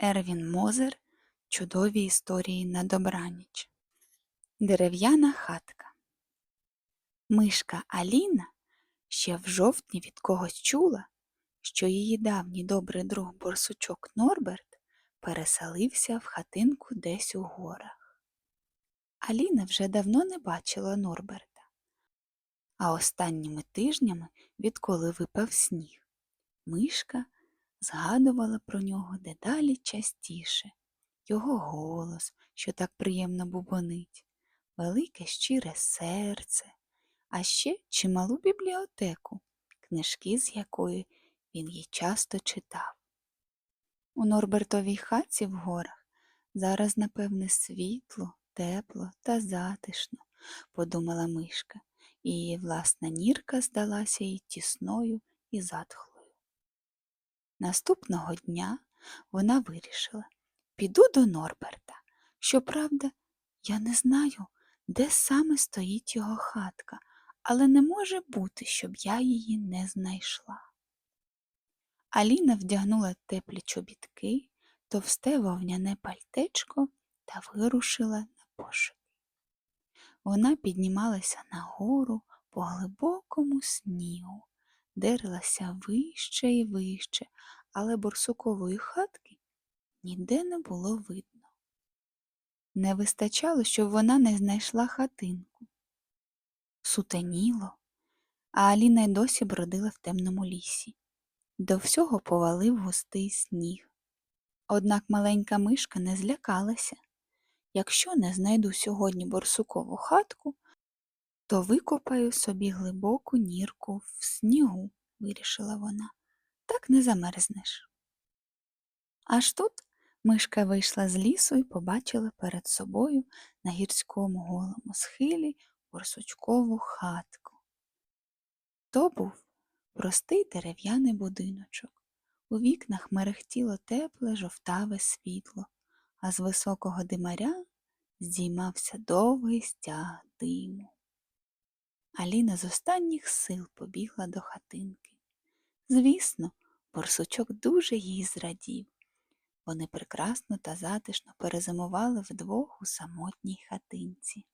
Ервін Мозер Чудові історії на добраніч. Дерев'яна хатка. Мишка Аліна ще в жовтні від когось чула, що її давній добрий друг борсучок Норберт переселився в хатинку десь у горах. Аліна вже давно не бачила Норберта, а останніми тижнями, відколи випав сніг, мишка згадувала про нього дедалі частіше. Його голос, що так приємно бубонить, велике щире серце, а ще чималу бібліотеку, книжки з якої він їй часто читав. У Норбертовій хаті в горах зараз, напевне, світло, тепло та затишно, подумала мишка, і її власна нірка здалася їй тісною і затхлою. Наступного дня вона вирішила піду до Норберта. Щоправда, я не знаю, де саме стоїть його хатка, але не може бути, щоб я її не знайшла. Аліна вдягнула теплі чобітки, товсте вовняне пальтечко та вирушила на пошуки. Вона піднімалася нагору по глибокому снігу, дерлася вище і вище, але борсукової хатки ніде не було видно. Не вистачало, щоб вона не знайшла хатинку. Сутеніло, а Аліна й досі бродила в темному лісі. До всього повалив густий сніг. Однак маленька мишка не злякалася. Якщо не знайду сьогодні борсукову хатку, то викопаю собі глибоку нірку в снігу, вирішила вона. Так не замерзнеш. Аж тут мишка вийшла з лісу і побачила перед собою на гірському голому схилі борсучкову хатку. То був простий дерев'яний будиночок. У вікнах мерехтіло тепле жовтаве світло, а з високого димаря здіймався довгий стяг диму. Аліна з останніх сил побігла до хатинки. Звісно, борсучок дуже їй зрадів. Вони прекрасно та затишно перезимували вдвох у самотній хатинці.